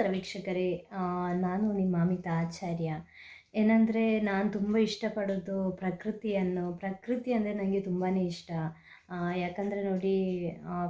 ನಮಸ್ಕಾರ ವೀಕ್ಷಕರೇ ನಾನು ನಿಮ್ಮ ಅಮಿತಾ ಆಚಾರ್ಯ. ಏನಂದರೆ, ನಾನು ತುಂಬ ಇಷ್ಟಪಡೋದು ಪ್ರಕೃತಿಯನ್ನು. ಪ್ರಕೃತಿ ಅಂದರೆ ನನಗೆ ತುಂಬಾ ಇಷ್ಟ. ಯಾಕಂದರೆ ನೋಡಿ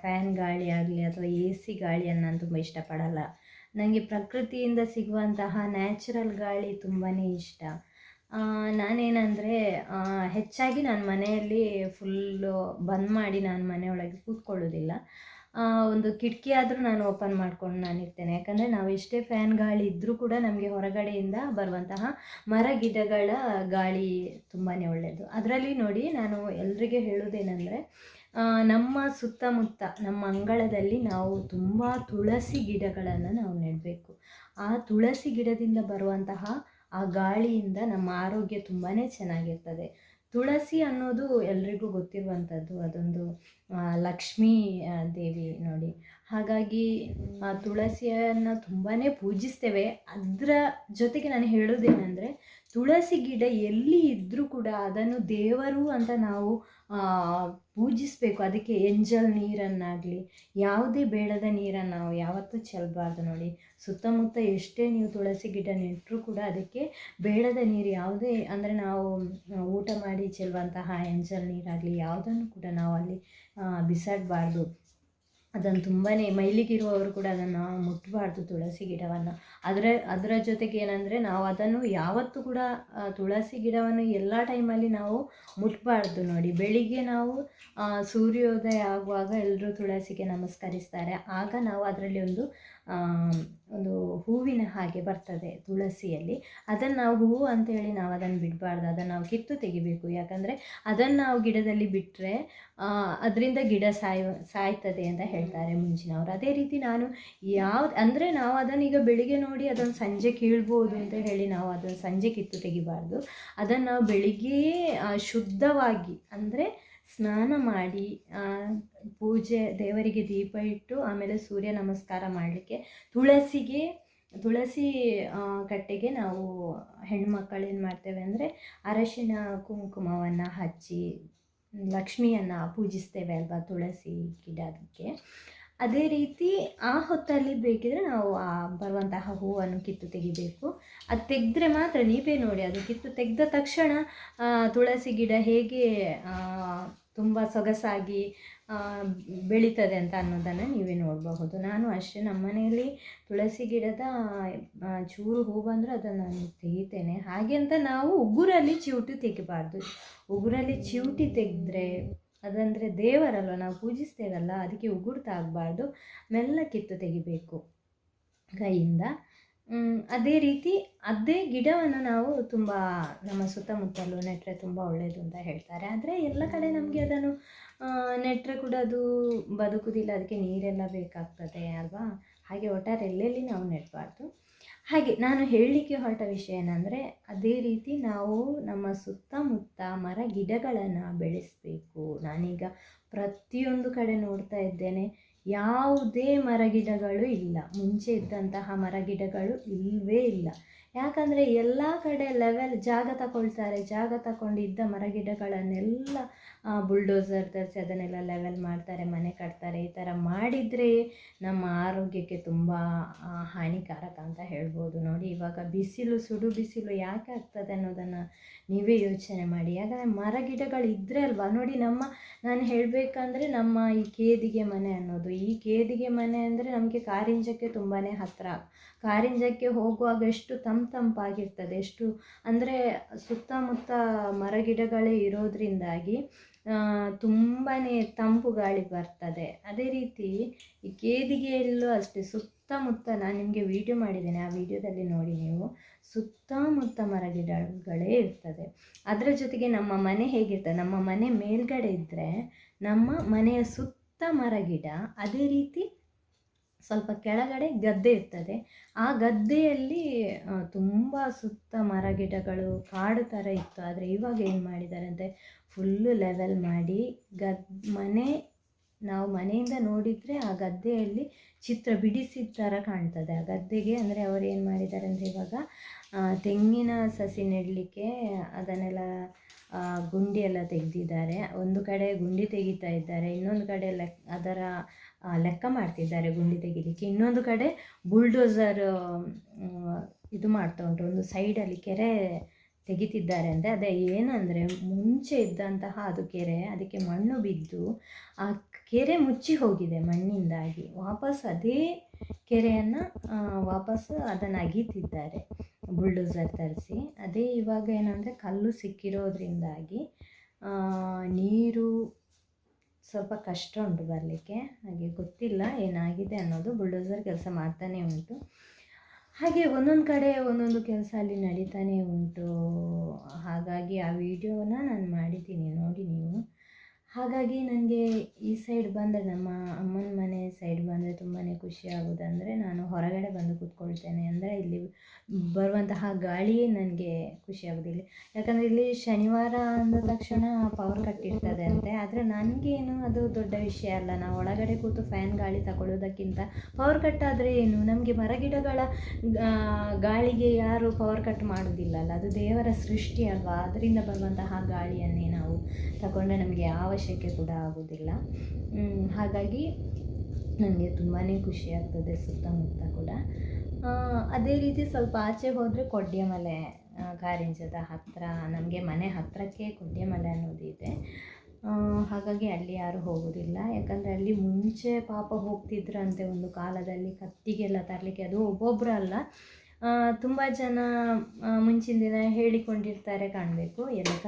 ಫ್ಯಾನ್ ಗಾಳಿ ಆಗಲಿ ಅಥವಾ ಎ ಸಿ ಗಾಳಿಯನ್ನು ನಾನು ತುಂಬ ಇಷ್ಟಪಡಲ್ಲ. ನನಗೆ ಪ್ರಕೃತಿಯಿಂದ ಸಿಗುವಂತಹ ನ್ಯಾಚುರಲ್ ಗಾಳಿ ತುಂಬಾ ಇಷ್ಟ. ನಾನೇನಂದರೆ ಹೆಚ್ಚಾಗಿ ನಾನು ಮನೆಯಲ್ಲಿ ಫುಲ್ಲು ಬಂದ್ ಮಾಡಿ ನಾನು ಮನೆಯೊಳಗೆ ಕೂತ್ಕೊಳ್ಳೋದಿಲ್ಲ. ಒಂದು ಕಿಟಕಿ ಆದರೂ ನಾನು ಓಪನ್ ಮಾಡ್ಕೊಂಡು ನಾನು ಇರ್ತೇನೆ. ಯಾಕಂದರೆ ನಾವು ಎಷ್ಟೇ ಫ್ಯಾನ್ ಗಾಳಿ ಇದ್ದರೂ ಕೂಡ ನಮಗೆ ಹೊರಗಡೆಯಿಂದ ಬರುವಂತಹ ಮರ ಗಿಡಗಳ ಗಾಳಿ ತುಂಬಾ ಒಳ್ಳೆಯದು ಅದರಲ್ಲಿ ನೋಡಿ ನಾನು ಎಲ್ರಿಗೆ ಹೇಳೋದೇನೆಂದರೆ ನಮ್ಮ ಸುತ್ತಮುತ್ತ, ನಮ್ಮ ಅಂಗಳದಲ್ಲಿ ನಾವು ತುಂಬ ತುಳಸಿ ಗಿಡಗಳನ್ನು ನಾವು ನೆಡಬೇಕು. ಆ ತುಳಸಿ ಗಿಡದಿಂದ ಬರುವಂತಹ ಆ ಗಾಳಿಯಿಂದ ನಮ್ಮ ಆರೋಗ್ಯ ತುಂಬಾ ಚೆನ್ನಾಗಿರ್ತದೆ. ತುಳಸಿ ಅನ್ನೋದು ಎಲ್ರಿಗೂ ಗೊತ್ತಿರುವಂಥದ್ದು. ಅದೊಂದು ಲಕ್ಷ್ಮೀ ದೇವಿ ನೋಡಿ. ಹಾಗಾಗಿ ತುಳಸಿಯನ್ನು ತುಂಬಾ ಪೂಜಿಸ್ತೇವೆ. ಅದರ ಜೊತೆಗೆ ನಾನು ಹೇಳೋದೇನೆಂದರೆ, ತುಳಸಿ ಗಿಡ ಎಲ್ಲಿ ಇದ್ದರೂ ಕೂಡ ಅದನ್ನು ದೇವರು ಅಂತ ನಾವು ಪೂಜಿಸಬೇಕು. ಅದಕ್ಕೆ ಎಂಜಲ್ ನೀರನ್ನಾಗಲಿ, ಯಾವುದೇ ಬೇಡದ ನೀರನ್ನು ನಾವು ಯಾವತ್ತೂ ಚೆಲ್ಲಬಾರ್ದು ನೋಡಿ. ಸುತ್ತಮುತ್ತ ಎಷ್ಟೇ ನೀವು ತುಳಸಿ ಗಿಡ ನೆಟ್ಟರೂ ಕೂಡ ಅದಕ್ಕೆ ಬೇಡದ ನೀರು ಯಾವುದೇ, ಅಂದರೆ ನಾವು ಊಟ ಮಾಡಿ ಚೆಲ್ಲುವಂತಹ ಎಂಜಲ್ ನೀರಾಗಲಿ, ಯಾವುದನ್ನು ಕೂಡ ನಾವು ಅಲ್ಲಿ ಬಿಸಾಡಬಾರ್ದು. ಅದನ್ನು ತುಂಬಾ ಮೈಲಿಗಿರುವವರು ಕೂಡ ಅದನ್ನು ಮುಟ್ಟಬಾರ್ದು ತುಳಸಿ ಗಿಡವನ್ನು. ಅದರ ಅದರ ಜೊತೆಗೆ ಏನಂದರೆ ನಾವು ಅದನ್ನು ಯಾವತ್ತೂ ಕೂಡ ತುಳಸಿ ಗಿಡವನ್ನು ಎಲ್ಲ ಟೈಮಲ್ಲಿ ನಾವು ಮುಟ್ಟಬಾರ್ದು ನೋಡಿ. ಬೆಳಿಗ್ಗೆ ನಾವು ಸೂರ್ಯೋದಯ ಆಗುವಾಗ ಎಲ್ಲರೂ ತುಳಸಿಗೆ ನಮಸ್ಕರಿಸ್ತಾರೆ. ಆಗ ನಾವು ಅದರಲ್ಲಿ ಒಂದು ಒಂದು ಹೂವಿನ ಹಾಗೆ ಬರ್ತದೆ ತುಳಸಿಯಲ್ಲಿ. ಅದನ್ನು ನಾವು ಹೂವು ಅಂತೇಳಿ ನಾವು ಅದನ್ನು ಬಿಡಬಾರ್ದು. ಅದನ್ನು ನಾವು ಕಿತ್ತು ತೆಗಿಬೇಕು. ಯಾಕಂದರೆ ಅದನ್ನು ನಾವು ಗಿಡದಲ್ಲಿ ಬಿಟ್ಟರೆ ಅದರಿಂದ ಗಿಡ ಸಾಯ, ಸಾಯ್ತದೆ ಅಂತ ಹೇಳ್ತಾರೆ ಮುಂಚಿನವರು ಅದೇ ರೀತಿ ನಾನು ಯಾವ್ದು, ಅಂದರೆ ನಾವು ಅದನ್ನು ಈಗ ಬೆಳಿಗ್ಗೆ ನೋಡಿ ಅದನ್ನು ಸಂಜೆ ಕೀಳ್ಬೋದು ಅಂತ ಹೇಳಿ ನಾವು ಅದನ್ನು ಸಂಜೆ ಕಿತ್ತು ತೆಗಿಬಾರ್ದು. ಅದನ್ನು ನಾವು ಬೆಳಿಗ್ಗೆಯೇ ಶುದ್ಧವಾಗಿ, ಅಂದರೆ ಸ್ನಾನ ಮಾಡಿ ಪೂಜೆ ದೇವರಿಗೆ ದೀಪ ಇಟ್ಟು ಆಮೇಲೆ ಸೂರ್ಯ ನಮಸ್ಕಾರ ಮಾಡಲಿಕ್ಕೆ. ತುಳಸಿಗೆ, ತುಳಸಿ ಕಟ್ಟೆಗೆ ನಾವು ಹೆಣ್ಮಕ್ಕಳು ಏನು ಮಾಡ್ತೇವೆ ಅಂದರೆ ಅರಶಿನ, ಕುಂಕುಮವನ್ನು ಹಚ್ಚಿ, ಲಕ್ಷ್ಮಿಯನ್ನು ಪೂಜಿಸ್ತೇವೆ ಅಲ್ವಾ ತುಳಸಿ ಗಿಡಕ್ಕೆ ಅದೇ ರೀತಿ ಆ ಹೊತ್ತಲ್ಲಿ ಬೇಕಿದ್ರೆ ನಾವು ಆ ಬರುವಂತಹ ಹೂವನ್ನು ಕಿತ್ತು ತೆಗಿಬೇಕು. ಅದು ತೆಗೆದ್ರೆ ಮಾತ್ರ, ನೀವೇ ನೋಡಿ ಅದು ಕಿತ್ತು ತೆಗೆದ ತಕ್ಷಣ ತುಳಸಿ ಗಿಡ ಹೇಗೆ ತುಂಬ ಸೊಗಸಾಗಿ ಬೆಳೀತದೆ ಅಂತ ಅನ್ನೋದನ್ನು ನೀವೇ ನೋಡಬಹುದು. ನಾನು ಅಷ್ಟೇ, ನಮ್ಮ ಮನೆಯಲ್ಲಿ ತುಳಸಿ ಗಿಡದ ಚೂರು ಹೂ ಬಂದರೆ ಅದನ್ನು ನಾನು ತೆಗಿತೇನೆ. ಹಾಗೆ ಅಂತ ನಾವು ಉಗುರಲ್ಲಿ ಚಿವುಟಿ ತೆಗಿಬಾರ್ದು. ಉಗುರಲ್ಲಿ ಚಿವುಟಿ ತೆಗೆದ್ರೆ, ಅದಂದರೆ ದೇವರಲ್ವ, ನಾವು ಪೂಜಿಸ್ತೇವಲ್ಲ, ಅದಕ್ಕೆ ಉಗುರು ತಾಗಬಾರ್ದು ಮೆಲ್ಲ ಕಿತ್ತು ತೆಗಿಬೇಕು ಕೈಯಿಂದ. ಅದೇ ರೀತಿ ಅದೇ ಗಿಡವನ್ನು ನಾವು ತುಂಬ ನಮ್ಮ ಸುತ್ತಮುತ್ತಲು ನೆಟ್ಟರೆ ತುಂಬ ಒಳ್ಳೆಯದು ಅಂತ ಹೇಳ್ತಾರೆ. ಆದರೆ ಎಲ್ಲ ಕಡೆ ನಮಗೆ ಅದನ್ನು ನೆಟ್ಟರೆ ಕೂಡ ಅದು ಬದುಕುವುದಿಲ್ಲ ಅದಕ್ಕೆ ನೀರೆಲ್ಲ ಬೇಕಾಗ್ತದೆ ಅಲ್ವಾ? ಹಾಗೆ ಒಟ್ಟಾರೆ ಎಲ್ಲೆಲ್ಲಿ ನಾವು ನೆಡಬಾರ್ದು ಹಾಗೆ ನಾನು ಹೇಳಲಿಕ್ಕೆ ಹೊರಟ ವಿಷಯ ಏನಂದರೆ, ಅದೇ ರೀತಿ ನಾವು ನಮ್ಮ ಸುತ್ತಮುತ್ತ ಮರ ಗಿಡಗಳನ್ನು ಬೆಳೆಸಬೇಕು. ನಾನೀಗ ಪ್ರತಿಯೊಂದು ಕಡೆ ನೋಡ್ತಾ ಇದ್ದೇನೆ, ಯಾವುದೇ ಮರಗಿಡಗಳು ಇಲ್ಲ. ಮುಂಚೆ ಇದ್ದಂತಹ ಮರಗಿಡಗಳು ಇಲ್ಲವೇ ಇಲ್ಲ. ಯಾಕಂದರೆ ಎಲ್ಲ ಕಡೆ ಲೆವೆಲ್ ಜಾಗ ತಗೊಳ್ತಾರೆ, ಜಾಗ ತಗೊಂಡು ಇದ್ದ ಮರಗಿಡಗಳನ್ನೆಲ್ಲ ಬುಲ್ಡೋಸರ್ ತರಿಸಿ ಅದನ್ನೆಲ್ಲ ಲೆವೆಲ್ ಮಾಡ್ತಾರೆ, ಮನೆ ಕಟ್ತಾರೆ. ಈ ಥರ ಮಾಡಿದರೆ ನಮ್ಮ ಆರೋಗ್ಯಕ್ಕೆ ತುಂಬ ಹಾನಿಕಾರಕ ಅಂತ ಹೇಳ್ಬೋದು. ನೋಡಿ, ಇವಾಗ ಬಿಸಿಲು, ಸುಡು ಬಿಸಿಲು ಯಾಕೆ ಆಗ್ತದೆ ಅನ್ನೋದನ್ನು ನೀವೇ ಯೋಚನೆ ಮಾಡಿ. ಯಾಕಂದರೆ ಮರಗಿಡಗಳು ಇದ್ದರೆ ಅಲ್ವಾ? ನೋಡಿ, ನಮ್ಮ, ನಾನು ಹೇಳಬೇಕಂದ್ರೆ ನಮ್ಮ ಈ ಕೇದಿಗೆ ಮನೆ ಅನ್ನೋದು. ಈ ಕೇದಿಗೆ ಮನೆ ಅಂದರೆ ನಮಗೆ ಕಾರಿಂಜಕ್ಕೆ ತುಂಬಾ ಹತ್ತಿರ ಕಾರಿಂಜಕ್ಕೆ ಹೋಗುವಾಗ ಎಷ್ಟು ತಂಪು ತಂಪಾಗಿರ್ತದೆ, ಎಷ್ಟು ಅಂದರೆ ಸುತ್ತಮುತ್ತ ಮರಗಿಡಗಳೇ ಇರೋದ್ರಿಂದಾಗಿ ತುಂಬಾ ತಂಪು ಗಾಳಿ ಬರ್ತದೆ. ಅದೇ ರೀತಿ ಈ ಕೇದಿಗೆಯಲ್ಲೂ ಅಷ್ಟೇ, ಸುತ್ತಮುತ್ತ ನಾನು ನಿಮಗೆ ವಿಡಿಯೋ ಮಾಡಿದ್ದೇನೆ, ಆ ವಿಡಿಯೋದಲ್ಲಿ ನೋಡಿ ನೀವು, ಸುತ್ತಮುತ್ತ ಮರಗಿಡಗಳೇ ಇರ್ತದೆ. ಅದರ ಜೊತೆಗೆ ನಮ್ಮ ಮನೆ ಹೇಗಿರ್ತದೆ, ನಮ್ಮ ಮನೆ ಮೇಲ್ಗಡೆ ಇದ್ದರೆ ನಮ್ಮ ಮನೆಯ ಸುತ್ತ ಮರಗಿಡ, ಅದೇ ರೀತಿ ಸ್ವಲ್ಪ ಕೆಳಗಡೆ ಗದ್ದೆ ಇರ್ತದೆ. ಆ ಗದ್ದೆಯಲ್ಲಿ ತುಂಬ ಸುತ್ತ ಮರಗಿಡಗಳು ಕಾಡು ಥರ ಇತ್ತು. ಆದರೆ ಇವಾಗ ಏನು ಮಾಡಿದ್ದಾರೆ ಅಂದರೆ ಫುಲ್ಲು ಲೆವೆಲ್ ಮಾಡಿ ಗದ್, ಮನೆ, ನಾವು ಮನೆಯಿಂದ ನೋಡಿದರೆ ಆ ಗದ್ದೆಯಲ್ಲಿ ಚಿತ್ರ ಬಿಡಿಸಿದ ಥರ ಕಾಣ್ತದೆ. ಆ ಗದ್ದೆಗೆ ಅಂದರೆ ಅವರು ಏನು ಮಾಡಿದ್ದಾರೆ ಅಂದರೆ ಇವಾಗ ತೆಂಗಿನ ಸಸಿ ನೆಡಲಿಕ್ಕೆ ಅದನ್ನೆಲ್ಲ ಗುಂಡಿಯೆಲ್ಲ ತೆಗೆದಿದ್ದಾರೆ. ಒಂದು ಕಡೆ ಗುಂಡಿ ತೆಗಿತಾ ಇದ್ದಾರೆ, ಇನ್ನೊಂದು ಕಡೆ ಲೆಕ್, ಅದರ ಲೆಕ್ಕ ಮಾಡ್ತಿದ್ದಾರೆ ಗುಂಡಿ ತೆಗಿಲಿಕ್ಕೆ. ಇನ್ನೊಂದು ಕಡೆ ಬುಲ್ಡೋಸರ್ ಇದು ಮಾಡ್ತಾ ಉಂಟು. ಒಂದು ಸೈಡಲ್ಲಿ ಕೆರೆ ತೆಗಿತಿದ್ದಾರೆ ಅಂದರೆ ಅದೇ ಏನಂದರೆ ಮುಂಚೆ ಇದ್ದಂತಹ ಅದು ಕೆರೆ, ಅದಕ್ಕೆ ಮಣ್ಣು ಬಿದ್ದು ಆ ಕೆರೆ ಮುಚ್ಚಿ ಹೋಗಿದೆ ಮಣ್ಣಿಂದಾಗಿ. ವಾಪಸ್ ಅದೇ ಕೆರೆಯನ್ನು ವಾಪಸ್ ಅದನ್ನು ಅಗೀತಿದ್ದಾರೆ ಬುಲ್ಡೋಸರ್ ತರಿಸಿ. ಅದೇ ಇವಾಗ ಏನಂದರೆ ಕಲ್ಲು ಸಿಕ್ಕಿರೋದ್ರಿಂದಾಗಿ ನೀರು ಸ್ವಲ್ಪ ಕಷ್ಟ ಉಂಟು ಬರಲಿಕ್ಕೆ. ಹಾಗೆ ಗೊತ್ತಿಲ್ಲ ಏನಾಗಿದೆ ಅನ್ನೋದು ಬುಲ್ಡೋಸರ್ ಕೆಲಸ ಮಾಡ್ತಾನೆ ಉಂಟು. ಹಾಗೆ ಒಂದೊಂದು ಕಡೆ ಒಂದೊಂದು ಕೆಲಸ ಅಲ್ಲಿ ನಡೀತಾನೆ ಉಂಟು. ಹಾಗಾಗಿ ಆ ವಿಡಿಯೋನ ನಾನು ಮಾಡಿದ್ದೀನಿ, ನೋಡಿ ನೀವು. ಹಾಗಾಗಿ ನನಗೆ ಈ ಸೈಡ್ ಬಂದರೆ ನಮ್ಮ ಅಮ್ಮನ ಮನೆ ಸೈಡ್ ಬಂದರೆ ತುಂಬಾ ಖುಷಿ ಆಗೋದಂದರೆ ನಾನು ಹೊರಗಡೆ ಬಂದು ಕೂತ್ಕೊಳ್ತೇನೆ ಅಂದರೆ ಇಲ್ಲಿ ಬರುವಂತಹ ಗಾಳಿಯೇ ನನಗೆ ಖುಷಿ ಆಗೋದಿಲ್ಲ ಯಾಕಂದರೆ ಇಲ್ಲಿ ಶನಿವಾರ ಅಂದ ತಕ್ಷಣ ಪವರ್ ಕಟ್ ಇರ್ತದೆ ಅಂತೆ. ಆದರೆ ನನಗೇನು ಅದು ದೊಡ್ಡ ವಿಷಯ ಅಲ್ಲ. ನಾವು ಒಳಗಡೆ ಕೂತು ಫ್ಯಾನ್ ಗಾಳಿ ತಗೊಳ್ಳೋದಕ್ಕಿಂತ ಪವರ್ ಕಟ್ ಆದರೆ ಏನು? ನಮಗೆ ಮರಗಿಡಗಳ ಗಾಳಿಗೆ ಯಾರು ಪವರ್ ಕಟ್ ಮಾಡೋದಿಲ್ಲಲ್ಲ ಅದು ದೇವರ ಸೃಷ್ಟಿ ಅಲ್ವಾ? ಅದರಿಂದ ಬರುವಂತಹ ಗಾಳಿಯನ್ನೇ ನಾವು ತಗೊಂಡ್ರೆ ನಮಗೆ ಯಾವ ಅವಶ್ಯಕ್ಕೆ ಕೂಡ ಆಗೋದಿಲ್ಲ. ಹಾಗಾಗಿ ನನಗೆ ತುಂಬಾ ಖುಷಿ ಆಗ್ತದೆ ಸುತ್ತಮುತ್ತ ಕೂಡ. ಅದೇ ರೀತಿ ಸ್ವಲ್ಪ ಆಚೆ ಹೋದರೆ ಕೊಡ್ಯಮಲೆ ಕಾರಿಂಜದ ಹತ್ತಿರ ನಮಗೆ ಮನೆ ಹತ್ತಿರಕ್ಕೆ ಕೊಡ್ಯಮಲೆ ಅನ್ನೋದು ಇದೆ. ಆ, ಹಾಗಾಗಿ ಅಲ್ಲಿ ಯಾರೂ ಹೋಗೋದಿಲ್ಲ. ಯಾಕಂದರೆ ಅಲ್ಲಿ ಮುಂಚೆ ಪಾಪ ಹೋಗ್ತಿದ್ರಂತೆ ಒಂದು ಕಾಲದಲ್ಲಿ ಕತ್ತಿಗೆಲ್ಲ ತರಲಿಕ್ಕೆ. ಅದು ಒಬ್ಬೊಬ್ಬರು ಅಲ್ಲ. ತುಂಬ ಜನ ಮುಂಚಿನ ದಿನ ಹೇಳಿಕೊಂಡಿರ್ತಾರೆ ಕಾಣಬೇಕು. ಎಲ್ಲ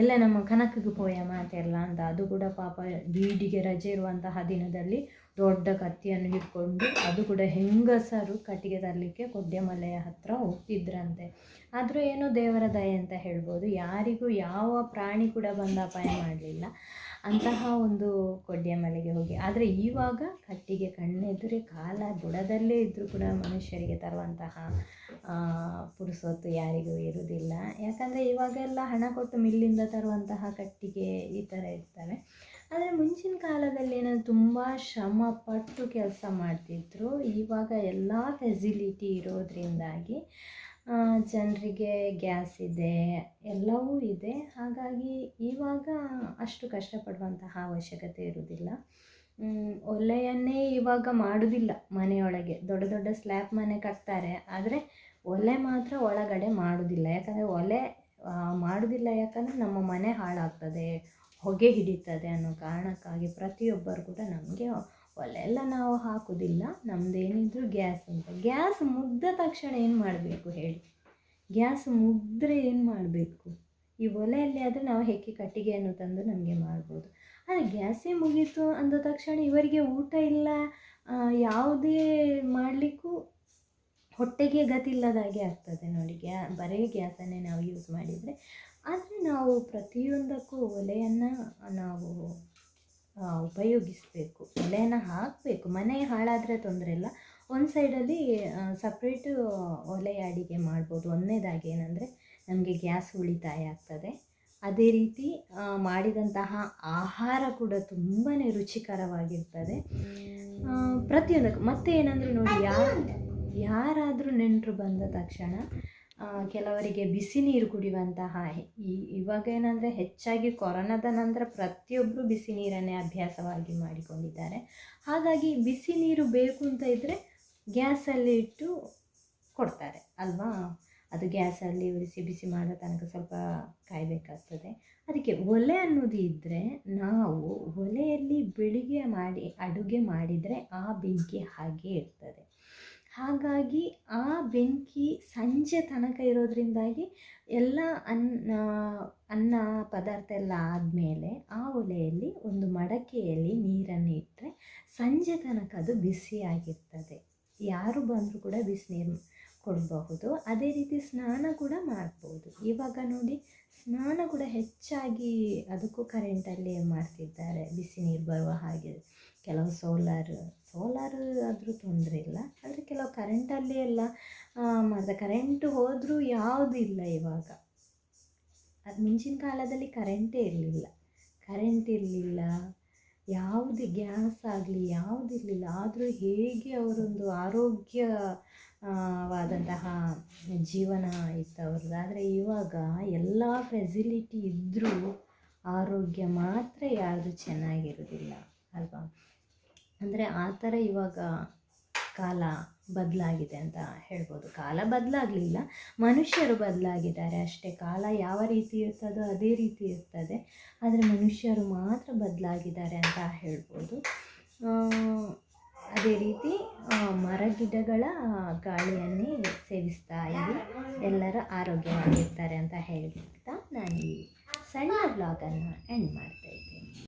ಎಲ್ಲ ನಮ್ಮ ಕನಕಗೆ ಪೋಯ ಮಾತೆಲ್ಲ ಅಂತ, ಅದು ಕೂಡ ಪಾಪ ಬೀಡಿಗೆ ರಜೆ ಇರುವಂತಹ ದಿನದಲ್ಲಿ ದೊಡ್ಡ ಕತ್ತಿಯನ್ನು ಹಿಡ್ಕೊಂಡು, ಅದು ಕೂಡ ಹೆಂಗಸರು ಕಟ್ಟಿಗೆ ತರಲಿಕ್ಕೆ ಕೊಡ್ಯಮಲೆಯ ಹತ್ರ ಹೋಗ್ತಿದ್ರಂತೆ. ಆದರೂ ಏನೋ ದೇವರ ದಯೆ ಅಂತ ಹೇಳ್ಬೋದು. ಯಾರಿಗೂ ಯಾವ ಪ್ರಾಣಿ ಕೂಡ ಬಂದ ಅಪಾಯ ಮಾಡಲಿಲ್ಲ. ಅಂತಹ ಒಂದು ಕೊಡ್ಯಮಲೆಗೆ ಹೋಗಿ. ಆದರೆ ಇವಾಗ ಕಟ್ಟಿಗೆ ಕಣ್ಣೆದುರೇ ಕಾಲ ಬುಡದಲ್ಲೇ ಇದ್ದರೂ ಕೂಡ ಮನುಷ್ಯರಿಗೆ ತರುವಂತಹ ಪುರುಸೊತ್ತು ಯಾರಿಗೂ ಇರುವುದಿಲ್ಲ. ಯಾಕಂದರೆ ಇವಾಗೆಲ್ಲ ಹಣ ಕೊಟ್ಟು ಮಿಲ್ಲಿಂದ ತರುವಂತಹ ಕಟ್ಟಿಗೆ ಈ ಥರ ಇರ್ತವೆ. ಆದರೆ ಮುಂಚಿನ ಕಾಲದಲ್ಲಿ ನಾನು ತುಂಬ ಶ್ರಮ ಪಟ್ಟು ಕೆಲಸ ಮಾಡ್ತಿದ್ರು. ಇವಾಗ ಎಲ್ಲ ಫೆಸಿಲಿಟಿ ಇರೋದ್ರಿಂದಾಗಿ ಜನರಿಗೆ ಗ್ಯಾಸ್ ಇದೆ, ಎಲ್ಲವೂ ಇದೆ. ಹಾಗಾಗಿ ಇವಾಗ ಅಷ್ಟು ಕಷ್ಟಪಡುವಂತಹ ಅವಶ್ಯಕತೆ ಇರುವುದಿಲ್ಲ. ಒಲೆಯನ್ನೇ ಇವಾಗ ಮಾಡೋದಿಲ್ಲ ಮನೆಯೊಳಗೆ. ದೊಡ್ಡ ದೊಡ್ಡ ಸ್ಲ್ಯಾಬ್ ಮನೆ ಕಟ್ತಾರೆ. ಆದರೆ ಒಲೆ ಮಾತ್ರ ಒಳಗಡೆ ಮಾಡೋದಿಲ್ಲ. ಯಾಕಂದರೆ ಒಲೆ ಮಾಡುವುದಿಲ್ಲ ಯಾಕಂದರೆ ನಮ್ಮ ಮನೆ ಹಾಳಾಗ್ತದೆ, ಹೊಗೆ ಹಿಡಿತದೆ ಅನ್ನೋ ಕಾರಣಕ್ಕಾಗಿ ಪ್ರತಿಯೊಬ್ಬರು ಕೂಡ ನಮಗೆ ಒಲೆ ಎಲ್ಲ ನಾವು ಹಾಕೋದಿಲ್ಲ ನಮ್ಮದೇನಿದ್ರು ಗ್ಯಾಸ್ ಅಂತ. ಗ್ಯಾಸ್ ಮುಗ್ದ ತಕ್ಷಣ ಏನು ಮಾಡಬೇಕು ಹೇಳಿ? ಗ್ಯಾಸ್ ಮುಗ್ದ್ರೆ ಏನು ಮಾಡಬೇಕು? ಈ ಒಲೆಯಲ್ಲಿ ಆದರೆ ನಾವು ಹೆಕ್ಕಿ ಕಟ್ಟಿಗೆಯನ್ನು ತಂದು ನಮಗೆ ಮಾಡ್ಬೋದು. ಆದರೆ ಗ್ಯಾಸೇ ಮುಗೀತು ಅಂದ ತಕ್ಷಣ ಇವರಿಗೆ ಊಟ ಇಲ್ಲ ಯಾವುದೇ ಮಾಡಲಿಕ್ಕೂ ಹೊಟ್ಟೆಗೆ ಗತಿ ಇಲ್ಲದಾಗೆ ಆಗ್ತದೆ ನೋಡಿ. ಗ್ಯಾ, ಬರೀ ಗ್ಯಾಸನ್ನೇ ನಾವು ಯೂಸ್ ಮಾಡಿದರೆ. ಆದರೆ ನಾವು ಪ್ರತಿಯೊಂದಕ್ಕೂ ಒಲೆಯನ್ನು ನಾವು ಉಪಯೋಗಿಸಬೇಕು. ಒಲೆಯನ್ನು ಹಾಕಬೇಕು. ಮನೆ ಹಾಳಾದರೆ ತೊಂದರೆ ಇಲ್ಲ. ಒಂದು ಸೈಡಲ್ಲಿ ಸಪ್ರೇಟು ಒಲೆ ಅಡಿಗೆ ಮಾಡ್ಬೋದು. ಒಂದನೇದಾಗಿ ಏನಂದರೆ ನಮಗೆ ಗ್ಯಾಸ್ ಉಳಿತಾಯ ಆಗ್ತದೆ. ಅದೇ ರೀತಿ ಮಾಡಿದಂತಹ ಆಹಾರ ಕೂಡ ತುಂಬಾ ರುಚಿಕರವಾಗಿರ್ತದೆ. ಪ್ರತಿಯೊಂದಕ್ಕೂ. ಮತ್ತೆ ಏನಂದರೆ ನೋಡಿ ಯಾರು ಯಾರಾದರೂ ನೆಂಟರು ಬಂದ ತಕ್ಷಣ ಕೆಲವರಿಗೆ ಬಿಸಿ ನೀರು ಕುಡಿಯುವಂತಹ ಈ ಇವಾಗ ಏನಂದರೆ ಹೆಚ್ಚಾಗಿ ಕೊರೋನಾದ ನಂತರ ಪ್ರತಿಯೊಬ್ಬರು ಬಿಸಿ ನೀರನ್ನೇ ಅಭ್ಯಾಸವಾಗಿ ಮಾಡಿಕೊಂಡಿದ್ದಾರೆ. ಹಾಗಾಗಿ ಬಿಸಿ ನೀರು ಬೇಕು ಅಂತ ಇದ್ದರೆ ಗ್ಯಾಸಲ್ಲಿ ಇಟ್ಟು ಕೊಡ್ತಾರೆ, ಅಲ್ವಾ? ಅದು ಗ್ಯಾಸಲ್ಲಿ ಉರಿಸಿ ಬಿಸಿ ಮಾಡೋ ತನಕ ಸ್ವಲ್ಪ ಕಾಯಬೇಕಾಗ್ತದೆ. ಅದಕ್ಕೆ ಒಲೆ ಅನ್ನೋದು ಇದ್ದರೆ ನಾವು ಒಲೆಯಲ್ಲಿ ಬೆಳಿಗ್ಗೆ ಮಾಡಿ ಅಡುಗೆ ಮಾಡಿದರೆ ಆ ಬೆಂಕಿ ಹಾಗೆ ಇರ್ತದೆ. ಹಾಗಾಗಿ ಆ ಬೆಂಕಿ ಸಂಜೆ ತನಕ ಇರೋದ್ರಿಂದಾಗಿ ಎಲ್ಲ ಅನ್ನ ಅನ್ನ ಪದಾರ್ಥ ಎಲ್ಲ ಆದಮೇಲೆ ಆ ಒಲೆಯಲ್ಲಿ ಒಂದು ಮಡಕೆಯಲ್ಲಿ ನೀರನ್ನು ಇಟ್ಟರೆ ಸಂಜೆ ತನಕ ಅದು ಬಿಸಿಯಾಗಿರ್ತದೆ. ಯಾರು ಬಂದರೂ ಕೂಡ ಬಿಸಿನೀರು ಕೊಡಬಹುದು ಅದೇ ರೀತಿ ಸ್ನಾನ ಕೂಡ ಮಾಡ್ಬೋದು. ಇವಾಗ ನೋಡಿ, ಸ್ನಾನ ಕೂಡ ಹೆಚ್ಚಾಗಿ ಅದಕ್ಕೂ ಕರೆಂಟಲ್ಲಿ ಮಾಡ್ತಿದ್ದಾರೆ. ಬಿಸಿ ನೀರು ಬರುವ ಹಾಗೆ ಕೆಲವು ಸೋಲಾರ್ ಸೋಲಾರ್ ಆದರೂ ತೊಂದರೆ ಇಲ್ಲ. ಆದರೆ ಕೆಲವು ಕರೆಂಟಲ್ಲಿ ಎಲ್ಲ ಮಾಡ್ತಾರೆ ಕರೆಂಟ್ ಹೋದರೂ ಯಾವುದು ಇಲ್ಲ ಇವಾಗ. ಅದು ಮುಂಚಿನ ಕಾಲದಲ್ಲಿ ಕರೆಂಟೇ ಇರಲಿಲ್ಲ. ಕರೆಂಟ್ ಇರಲಿಲ್ಲ. ಯಾವುದೇ ಗ್ಯಾಸ್ ಆಗಲಿ ಯಾವುದಿರಲಿಲ್ಲ ಆದರೂ ಹೇಗೆ ಅವರೊಂದು ಆರೋಗ್ಯ ವಾದಂತಹ ಜೀವನ ಇತ್ತು ಅವ್ರದ್ದು ಆದರೆ ಇವಾಗ ಎಲ್ಲ ಫೆಸಿಲಿಟಿ ಇದ್ದರೂ ಆರೋಗ್ಯ ಮಾತ್ರ ಯಾರ್ದು ಚೆನ್ನಾಗಿರೋದಿಲ್ಲ, ಅಲ್ವಾ? ಅಂದರೆ ಆ ಥರ ಇವಾಗ ಕಾಲ ಬದಲಾಗಿದೆ ಅಂತ ಹೇಳ್ಬೋದು. ಕಾಲ ಬದಲಾಗಲಿಲ್ಲ, ಮನುಷ್ಯರು ಬದಲಾಗಿದ್ದಾರೆ ಅಷ್ಟೇ. ಕಾಲ ಯಾವ ರೀತಿ ಇರ್ತದೋ ಅದೇ ರೀತಿ ಇರ್ತದೆ. ಆದರೆ ಮನುಷ್ಯರು ಮಾತ್ರ ಬದಲಾಗಿದ್ದಾರೆ ಅಂತ ಹೇಳ್ಬೋದು. ಅದೇ ರೀತಿ ಮರಗಿಡಗಳ ಮರ ಗಿಡಗಳ ಗಾಳಿಯನ್ನೇ ಸೇವಿಸ್ತಾ ಇರಿ. ಎಲ್ಲರೂ ಆರೋಗ್ಯವಾಗಿರ್ತಾರೆ ಅಂತ ಹೇಳ್ತಾ ನಾನು ಈ ಸಣ್ಣ ಬ್ಲಾಗನ್ನು ಎಂಡ್ ಮಾಡ್ತಾ ಇದ್ದೀನಿ.